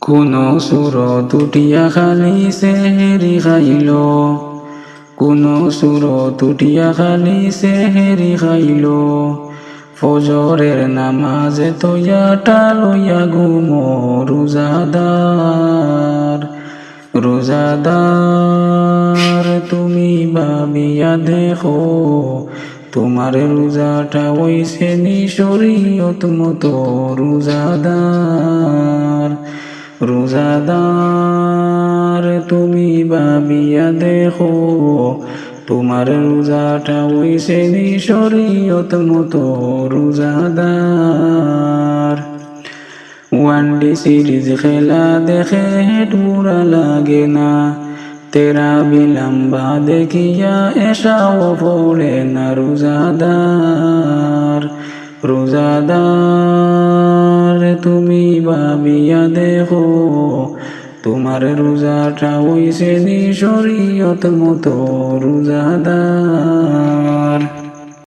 কোন সুর তুটিয়া খালি সেহেরি খাইল। কোন সুর তুটিয়া খালি সেহেরি খাইল। ফজরের নামাজে তৈয়া টালইয়া ঘুম রোজাদার। রোজাদার, তুমি ভাবিয়া দেখো, তোমার রোজাটা ওইসে নিশরীয়ত মতো রোজাদার। রোজাদার, তুমি ভাবিয়া দেখো, তোমার রোজাটা ওইসে নিশরীয়ত মতো রোজাদার। ওয়ানডে সিরিজ খেলা দেখে ডুরা লাগে না, তেরা বিলম্বা দেখিয়া এসাও পড়ে না রোজাদার। রোজাদার তুমি বাবিয়া দেখো তোমার রোজাটা ওইসে নিশরীয়ত মতো রোজাদার